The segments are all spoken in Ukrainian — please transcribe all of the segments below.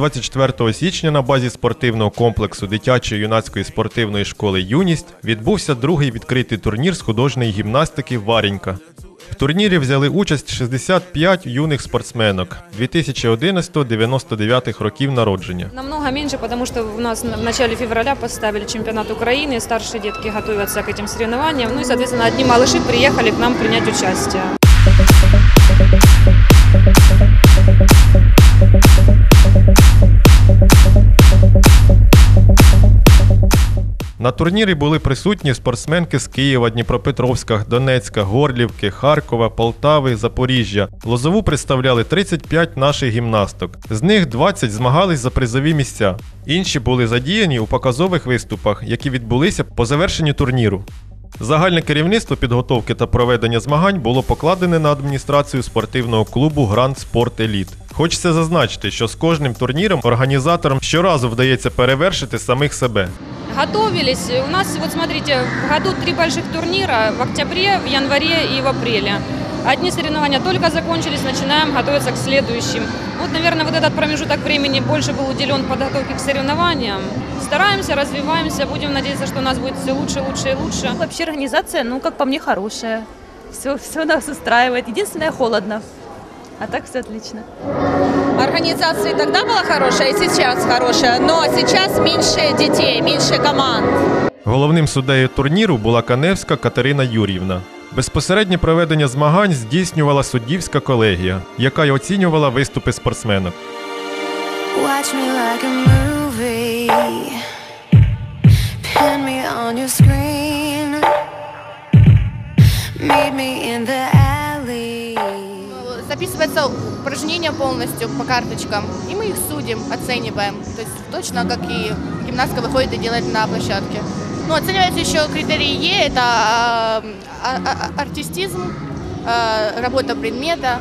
24 січня на базі спортивного комплексу дитячої юнацької спортивної школи Юність відбувся другий відкритий турнір з художньої гімнастики Варінька. В турнірі взяли участь 65 юних спортсменок 2011-99 років народження. Намного меньше, потому что у нас в начале февраля поставили чемпионат Украины, старшие детки готовятся к этим соревнованиям, ну и, соответственно, одни малыши приехали к нам принять участие. На турнірі були присутні спортсменки з Києва, Дніпропетровська, Донецька, Горлівки, Харкова, Полтави, Запоріжжя. Лозову представляли 35 наших гімнасток. З них 20 змагались за призові місця. Інші були задіяні у показових виступах, які відбулися по завершенню турніру. Загальне керівництво підготовки та проведення змагань було покладене на адміністрацію спортивного клубу Гранд Спорт Еліт. Хочеться зазначити, що з кожним турніром організаторам щоразу вдається перевершити самих себе. Готовились. У нас, вот смотрите, в году три больших турнира в октябре, в январе и в апреле. Одни соревнования только закончились, начинаем готовиться к следующим. Вот, наверное, вот этот промежуток времени больше был уделен подготовке к соревнованиям. Стараемся, развиваемся, будем надеяться, что у нас будет все лучше, лучше и лучше. Вообще организация, ну, как по мне, хорошая. Все, все нас устраивает. Единственное, холодно. А так все отлично. Организация тогда была хорошая, и сейчас хорошая, но сейчас меньше детей, меньше команд. Головним суддею турніру була Каневська Катерина Юрівна. Безпосереднє проведення змагань здійснювала суддівська колегія, яка й оцінювала виступи спортсменок. Watch me like a movie. Pin me on your screen. Meet me in the. Записывается упражнение полностью по карточкам, и мы их судим, оцениваем. То есть точно как и гимнастка выходит и делает на площадке. Ну, оцениваются еще критерии Е, это а, а, а, артистизм, работа предмета,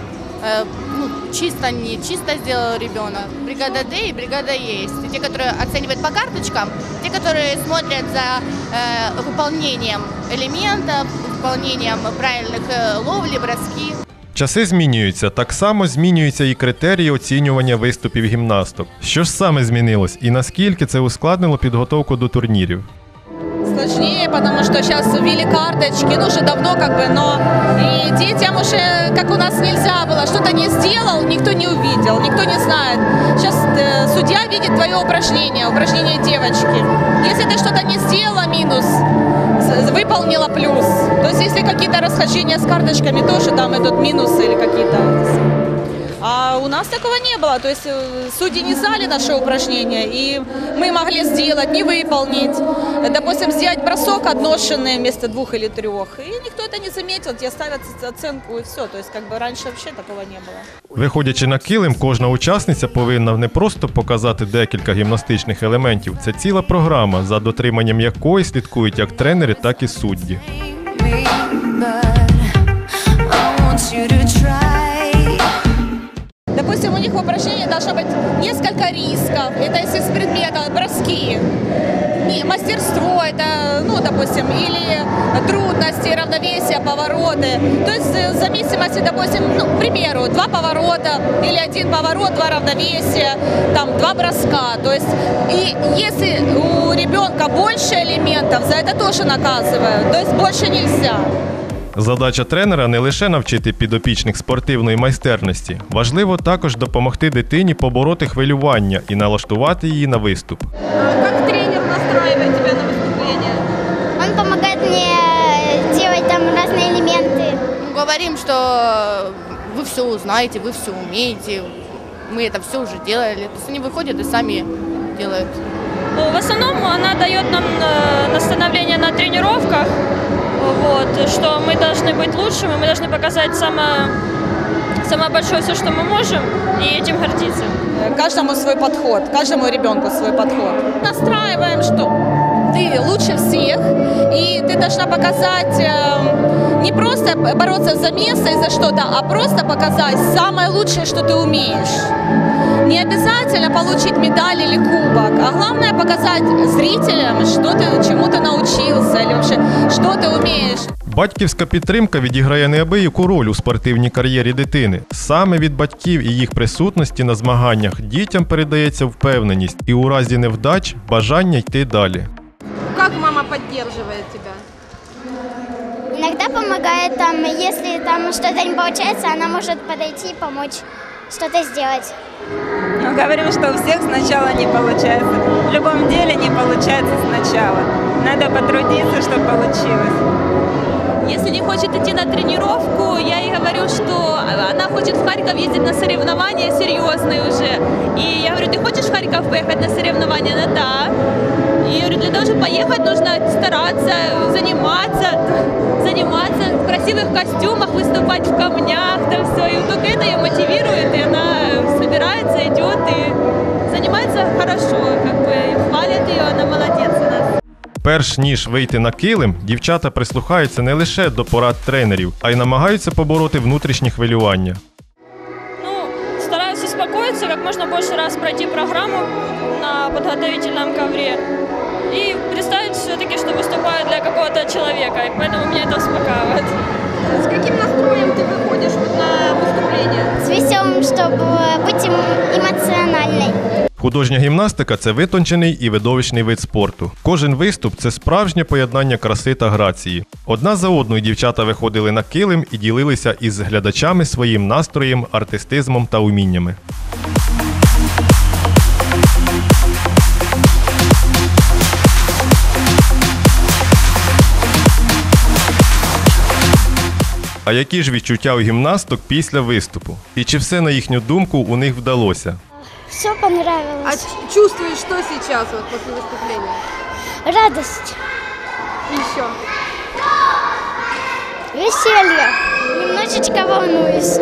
ну, чисто, не чисто сделал ребенок. Бригада Д и бригада Е есть. Те, которые оценивают по карточкам, те, которые смотрят за э, выполнением элементов, выполнением правильных э, ловли, броски. Часи змінюються, так само змінюються і критерії оцінювання виступів гімнасток. Що ж саме змінилось і наскільки це ускладнило підготовку до турнірів? Сложнее, потому что сейчас ввели карточки, ну уже давно как бы, но и детям уже, как у нас нельзя было, что-то не сделал, никто не увидел, никто не знает. Сейчас э, судья видит твое упражнение, упражнение девочки. Если ты что-то не сделала, минус, с- выполнила плюс. То есть если какие-то расхождения с карточками, тоже там идут минусы или какие-то. А у нас такого не было. То есть э, судьи не знали наше упражнение, и мы могли сделать, не выполнить. Э, Допустим, сделать бросок отношенный вместо двух или трех. И никто это не заметил, тебе ставят оценку и все. То есть как бы раньше вообще такого не было. Виходячи на килим, кожна учасниця повинна не просто показати декілька гімнастичних елементів, це ціла програма, за дотриманням якої слідкують як тренери, так і судді. Допустим, у них в упражнении должно быть несколько рисков. Это если с предмета броски. Не, мастерство это, ну, допустим, или трудности, равновесие, повороты. То есть э, в зависимости, допустим, ну, к примеру, два поворота или один поворот, два равновесия, там, два броска. То есть, и если у ребенка больше элементов, за это тоже наказывают. То есть больше нельзя. Задача тренера не лише навчити підопічних спортивної майстерності, важливо також допомогти дитині побороти хвилювання і налаштувати її на виступ. Как тренер настраивает тебя на выступление? Он помогает мне делать там разные элементы. Ну, Говорим, что вы все узнаете, вы все умеете, мы это все уже делали. То есть они выходят и сами делают. Ну, В основном она дает нам э, настановление на тренировках, вот, что мы должны быть лучшими, мы должны показать самое, самое большое все, что мы можем, и этим гордиться. Каждому свой подход, каждому ребенку свой подход. Настраиваем, что ты лучше всех, и ты должна показать э, не просто бороться за место и за что-то, а просто показать самое лучшее, что ты умеешь. Не обязательно получить медаль или кубок, а главное показать зрителям, что ты чему ты научился или вообще, что ты умеешь. Батьківська підтримка відіграє неабияку роль у спортивній кар'єрі дитини. Саме від батьків і їх присутності на змаганнях дітям передається впевненість і у разі невдач бажання йти далі. Как мама поддерживает тебя? Иногда помогает там, если там что-то не получается, она может подойти и помочь Что-то сделать. Ну, говорим, что у всех сначала не получается. В любом деле не получается сначала. Надо потрудиться, чтобы получилось. Если не хочет идти на тренировку, я ей говорю, что она хочет в Харьков ездить на соревнования серьезные уже. И я говорю, ты хочешь в Харьков поехать на соревнования? Она да. И я говорю, для того, чтобы поехать, нужно красивых костюмах, выступать в камнях, там все. И только это ее мотивирует, и она собирается, идет и занимается хорошо, как бы хвалят ее, она молодец у нас. Перш ніж вийти на килим, дівчата прислухаються не лише до порад тренерів, а й намагаються побороти внутрішні хвилювання. Ну, стараюсь успокоиться, как можно больше раз пройти программу на подготовительном ковре и представить все-таки, что выступаю для какого-то человека, и поэтому меня это успокаивает. С каким настроем ты выходишь вот на выступление? С веселым, чтобы быть эм- эмоциональной. Художня гімнастика це витончений і видовищний вид спорту. Кожен виступ це справжнє поєднання краси та грації. Одна за одною дівчата виходили на килим і ділилися із глядачами своїм настроєм, артистизмом та уміннями. А які ж відчуття у гімнасток після виступу? І чи все на їхню думку у них вдалося? Все А понравилось. ч- чувствуешь, что сейчас вот после выступления? Радость, И еще. веселье. Немножечко волнуюсь.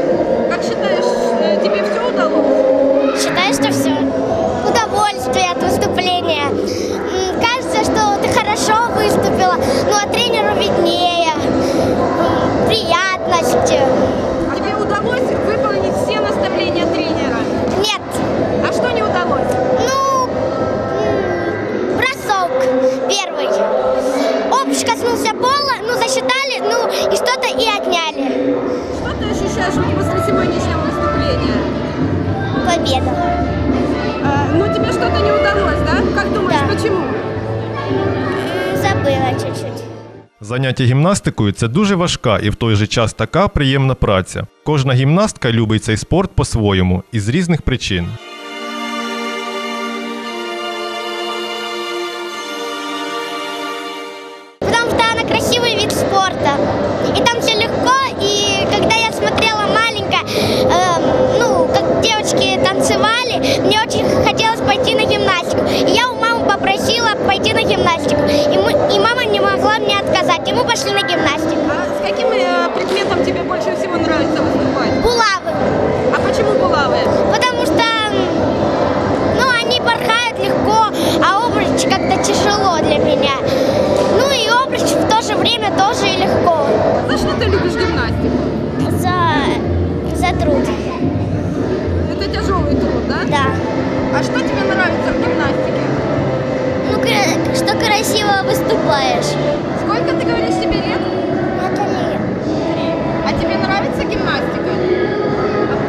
Как считаешь, э, тебе все удалось? Считаю, что все. Удовольствие от выступления. М, Кажется, что ты хорошо выступила, ну а тренеру виднее. М, Забыла чуть-чуть. Заняття гімнастикою це дуже важка і в той же час така приємна праця. Кожна гімнастка любить цей спорт по-своєму і з різних причин. Выступаешь. Сколько ты говоришь тебе лет? Натали. А тебе нравится гимнастика?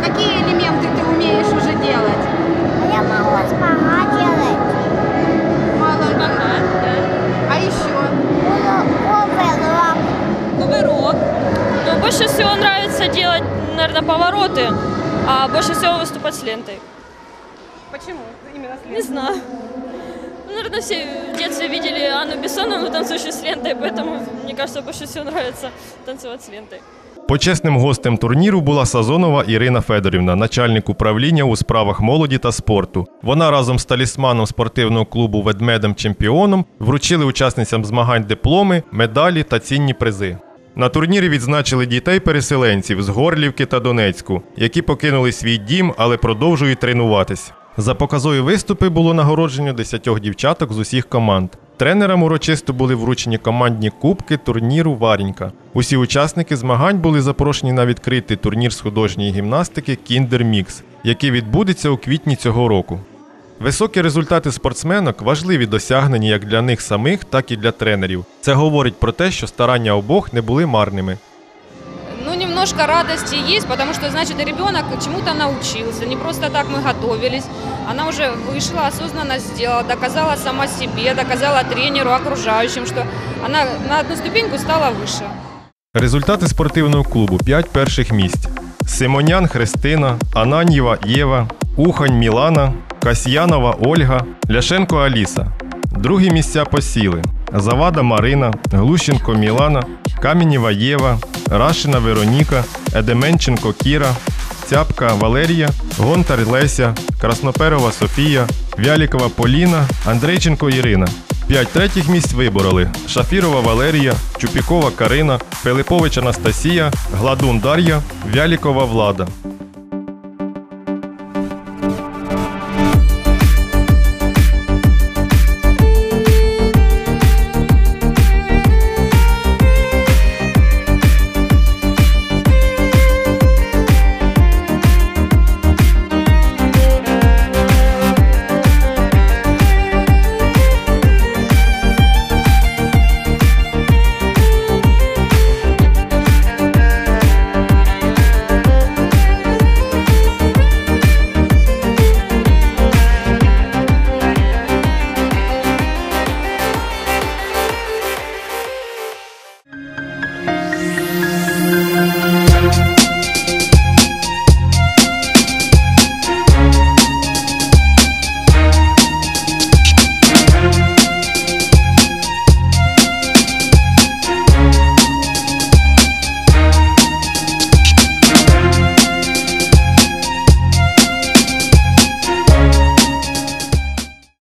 Какие элементы ты умеешь уже делать? Я могу спага делать. Мало. А еще? Кувырок. Ну, больше всего нравится делать, наверное, повороты, а больше всего выступать с лентой. Почему именно с Не знаю. Наверное, все в детстве видели Анну Бессонову, танцующую с лентой, поэтому, мне кажется, больше всего нравится танцевать с лентой. Почесним гостем турніру була Сазонова Ірина Федорівна, начальник управління у справах молоді та спорту. Вона разом з талісманом спортивного клубу Ведмедем Чемпіоном вручили учасницям змагань дипломи, медалі та цінні призи. На турнірі відзначили дітей-переселенців з Горлівки та Донецьку, які покинули свій дім, але продовжують тренуватись. За показові виступи було нагороджено 10 дівчаток з усіх команд. Тренерам урочисто були вручені командні кубки турніру Варінька. Усі учасники змагань були запрошені на відкритий турнір з художньої гімнастики Кіндер Мікс, який відбудеться у квітні цього року. Високі результати спортсменок важливі досягнення як для них самих, так і для тренерів. Це говорить про те, що старання обох не були марними Ну, немножко радости есть, потому что, значит, ребенок чему-то научился. Не просто так мы готовились. Она уже вышла, осознанно сделала, доказала сама себе, доказала тренеру, окружающим, что она на одну ступеньку стала выше. Результати спортивного клубу 5 перших місць. Симонян Христина, Ананьєва Єва, Ухань Мілана, Касьянова Ольга, Ляшенко Аліса. Другі місця посіли: Завада Марина, Глущенко Мілана, Камінєва Єва, Рашина Вероніка, Едеменченко Кіра, Цяпка Валерія, Гонтар Леся, Красноперова Софія, Вялікова Поліна, Андрейченко Ірина. П'ять третіх місць вибороли: Шафірова Валерія, Чупікова Карина, Пилипович Анастасія, Гладун Дар'я, Вялікова Влада.